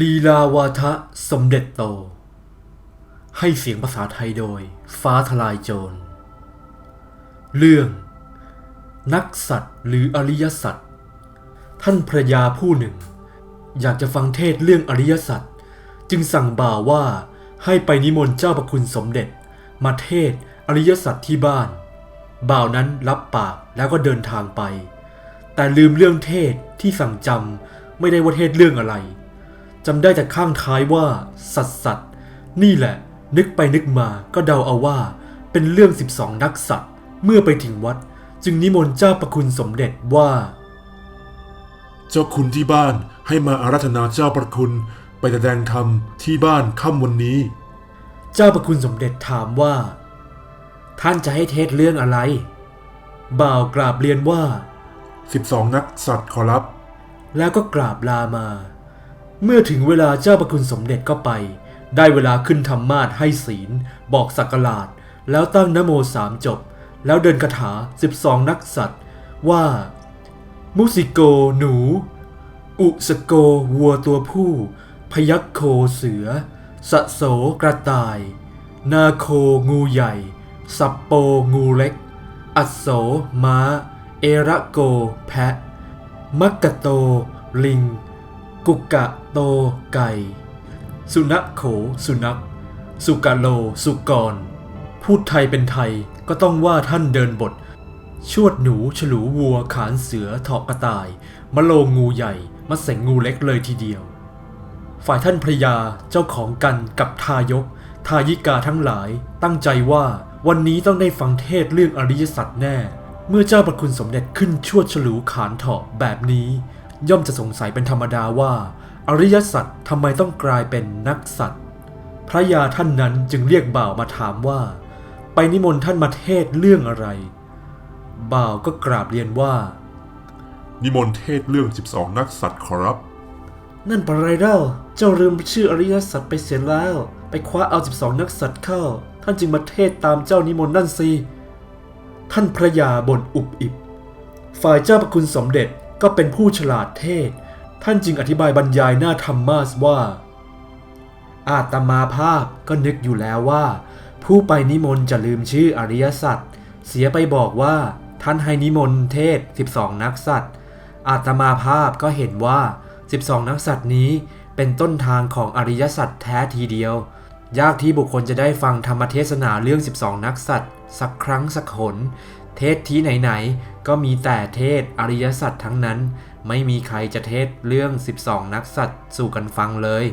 ลีลาวาทะสมเด็จโต ให้เสียงภาษาไทยโดย ฟ้าทลายโจร เรื่อง นักสัตว์หรืออริยสัตว์ท่านพระยาผู้หนึ่ง อยากจะฟังเทศเรื่องอริยสัตว์จึงสั่งบ่าวว่าให้ไปนิมนต์เจ้าประคุณสมเด็จ มาเทศอริยสัตว์ที่บ้าน บ่าวนั้นรับปากแล้วก็เดินทางไป แต่ลืมเรื่องเทศที่สั่งจำไม่ได้ว่าเทศเรื่องอะไร จำได้แต่ข้างท้ายว่า สัตว์สัตว์นี่แหละ นึกไปนึกมาก็เดาเอาว่า เป็นเรื่อง 12 นักสัตว์ เมื่อไปถึงวัด จึงนิมนต์เจ้าประคุณสมเด็จว่า เจ้าคุณที่บ้านให้มาอาราธนาเจ้าประคุณไปแสดงธรรมที่บ้านค่ำวันนี้ เจ้าประคุณสมเด็จถามว่า ท่านจะให้เทศเรื่องอะไร บ่าวกราบเรียนว่า 12 นักสัตว์ขอรับ แล้วก็กราบลามา เมื่อถึงเวลาเจ้าประคุณสมเด็จก็ไป ได้เวลาขึ้นธรรมาสให้ศีล บอกสักการาดแล้วตั้งนโมสามจบ แล้วเดินคาถา 12 นักสัตว์ ว่า มุสิโกหนู อุสโกวัวตัวผู้ พยัคโคเสือ สะโสกระต่าย นาโคงูใหญ่ สัปโปงูเล็ก อัสโสม้า เอระโกแพะ มักกะโต ลิง กุกกะโตไก่ สุนัขโขสุนัข สุกะโลสุกร พูดไทยเป็นไทยก็ต้องว่าท่านเดินบท ชวดหนูฉลูวัวขานเสือถอกกระต่าย มะโลงงูใหญ่มะเสงงูเล็กเลยทีเดียว ฝ่ายท่านพระยาเจ้าของกันกับทายก ทายิกาทั้งหลายตั้งใจว่าวันนี้ต้องได้ฟังเทศเรื่องอริยสัจแน่ เมื่อเจ้าประคุณสมเด็จขึ้นชวดฉลูขานเถาะแบบนี้ ย่อมจะสงสัยเป็นธรรมดาว่า อริยสัจทำไมต้องกลายเป็นนักสัตว์พระยาท่านนั้นจึงเรียกบ่าวมาถามว่า ไปนิมนต์ท่านมาเทศเรื่องอะไร บ่าวก็กราบเรียนว่า นิมนต์เทศเรื่อง 12 นักสัตว์ขอรับ นั่นปะไรเล่าเจ้าลืมชื่ออริยสัจไปเสียแล้ว ไปคว้าเอา 12 นักสัตว์เข้า ท่านจึงมาเทศตามเจ้านิมนต์นั่นสิท่านพระยาบ่นอุบอิบฝ่ายเจ้าประคุณสมเด็จ ก็เป็นผู้ฉลาดเทศ ท่านจึงอธิบายบรรยายหน้าธรรมาสว่า อาตมาภาพก็นึกอยู่แล้วว่า ผู้ไปนิมนต์จะลืมชื่ออริยสัจเสียไปบอกว่าท่านให้นิมนต์เทศ 12 นักสัตว์อาตมาภาพก็เห็นว่า 12 นักสัตว์นี้เป็นต้นทางของอริยสัจแท้ทีเดียว ยากที่บุคคลจะได้ฟังธรรมเทศนาเรื่อง 12 นักสัตว์สักครั้งสักหน เทศที่ไหนๆ ก็มีแต่เทศอริยสัจทั้งนั้น ไม่มีใครจะเทศเรื่อง 12 นักสัตว์สู่กันฟังเลย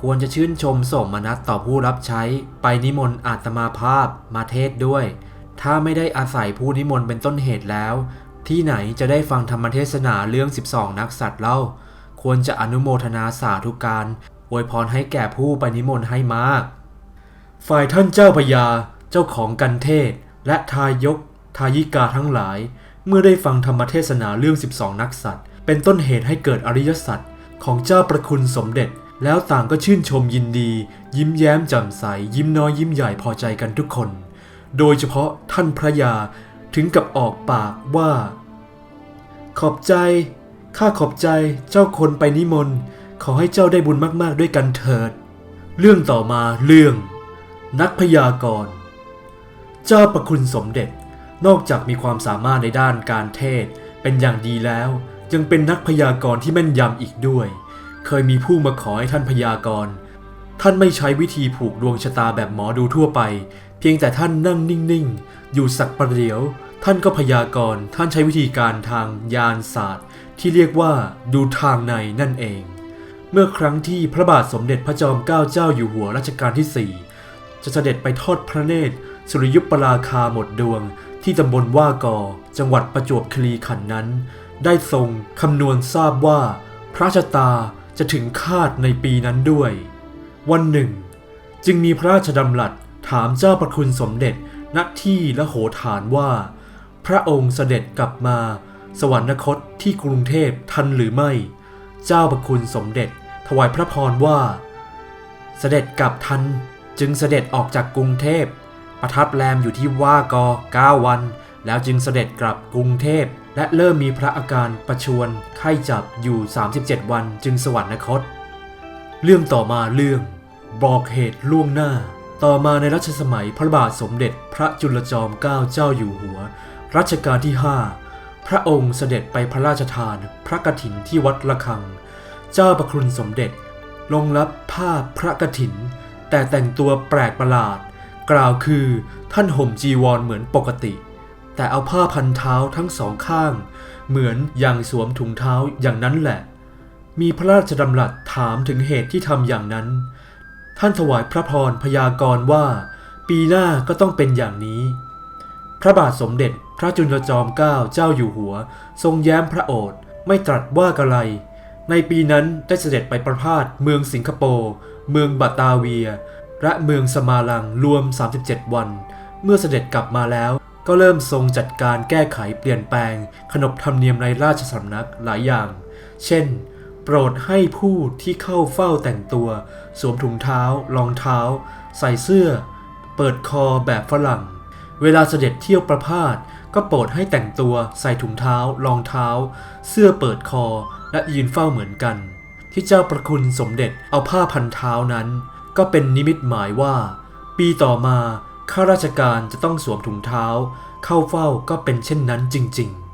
ควรจะชื่นชมสมนัตต่อผู้รับใช้ ไปนิมนต์อาตมาภาพมาเทศด้วย ถ้าไม่ได้อาศัยผู้นิมนต์เป็นต้นเหตุแล้ว ที่ไหนจะได้ฟังธรรมเทศนาเรื่อง 12 นักสัตว์เล่า ควรจะอนุโมทนาสาธุการอวยพรให้แก่ผู้ไปนิมนต์ให้มาก ฝ่ายท่านเจ้าพญาเจ้าของกันเทศและทายก ทายิกาทั้งหลาย เมื่อได้ฟังธรรมเทศนาเรื่อง 12 นักสัตว์ เป็นต้นเหตุให้เกิดอริยสัจของเจ้าประคุณสมเด็จ แล้วต่างก็ชื่นชมยินดี ยิ้มแย้มแจ่มใส ยิ้มน้อยยิ้มใหญ่พอใจกันทุกคน โดยเฉพาะท่านพระยาถึงกับออกปากว่า ขอบใจ ข้าขอบใจเจ้าคนไปนิมนต์ ขอให้เจ้าได้บุญมากๆด้วยกันเถิด เรื่องต่อมาเรื่อง นักพยากรณ์ เจ้าประคุณสมเด็จ นอกจากมีความสามารถในด้านการเทศ เป็นอย่างดีแล้ว ยังเป็นนักพยากรณ์ที่แม่นยำอีกด้วย เคยมีผู้มาขอให้ท่านพยากรณ์ท่านไม่ใช้วิธีผูกดวงชะตาแบบหมอดูทั่วไป เพียงแต่ท่านนั่งนิ่งๆ อยู่สักประเดี๋ยว ท่านก็พยากรณ์ท่านใช้วิธีการทางยานศาสตร์ ที่เรียกว่าดูทางในนั่นเอง เมื่อครั้งที่พระบาทสมเด็จพระจอมเกล้าเจ้าอยู่หัวรัชกาลที่ 4 จะเสด็จไปทอดพระเนตรสุริยุปปราคาหมดดวง ที่ตำบลว่ากอ จังหวัดประจวบคีรีขันธ์นั้น ได้ทรงคำนวณทราบว่า พระชะตาจะถึงคาดในปีนั้นด้วย วันหนึ่ง จึงมีพระราชดำรัสถามเจ้าประคุณสมเด็จณที่และโหฐานว่า พระองค์เสด็จกลับมา สวรรคตที่กรุงเทพทันหรือไม่ เจ้าประคุณสมเด็จ ถวายพระพรว่า เสด็จกลับทันจึงเสด็จออกจากกรุงเทพ ประทับแรมอยู่ที่ว่ากอ9วัน แล้วจึงเสด็จกลับกรุงเทพ และเริ่มมีพระอาการประชวรไข้จับอยู่ 37 วันจึงสวรรคต เรื่องต่อมาเรื่อง บอกเหตุล่วงหน้า ต่อมาในรัชสมัยพระบาทสมเด็จพระจุลจอมเกล้าเจ้าอยู่หัว รัชกาลที่ 5 พระองค์เสด็จไปพระราชทาน พระกฐินที่วัดระฆัง เจ้าประคุณสมเด็จลงรับผ้าพระกฐิน แต่แต่งตัวแปลกประหลาด กล่าวคือท่านห่มจีวรเหมือนปกติ แต่เอาผ้าพันเท้าทั้งสองข้าง เหมือนอย่างสวมถุงเท้าอย่างนั้นแหละ มีพระราชดำรัสถามถึงเหตุที่ทำอย่างนั้น ท่านถวายพระพรพยากรณ์ว่า ปีหน้าก็ต้องเป็นอย่างนี้ พระบาทสมเด็จพระจุลจอมเกล้าเจ้าอยู่หัว ทรงแย้มพระโอษฐ์ไม่ตรัสว่ากะไร ในปีนั้นได้เสด็จไปประพาสเมืองสิงคโปร์ เมืองบาตาเวีย และเมืองสมาลังรวม 37 วัน เมื่อเสด็จกลับมาแล้ว ก็เริ่มทรงจัดการแก้ไขเปลี่ยนแปลง ขนบธรรมเนียมในราชสำนักหลายอย่าง เช่น โปรดให้ผู้ที่เข้าเฝ้าแต่งตัว สวมถุงเท้ารองเท้า ใส่เสื้อ เปิดคอแบบฝรั่ง เวลาเสด็จเที่ยวประพาสก็โปรดให้แต่งตัวใส่ถุงเท้า รองเท้า เสื้อเปิดคอและยืนเฝ้าเหมือนกัน ที่เจ้าประคุณสมเด็จเอาผ้าพันเท้านั้น ก็เป็นนิมิตหมายว่า ปีต่อมาข้าราชการจะต้องสวมถุงเท้า เข้าเฝ้าก็เป็นเช่นนั้นจริง ๆ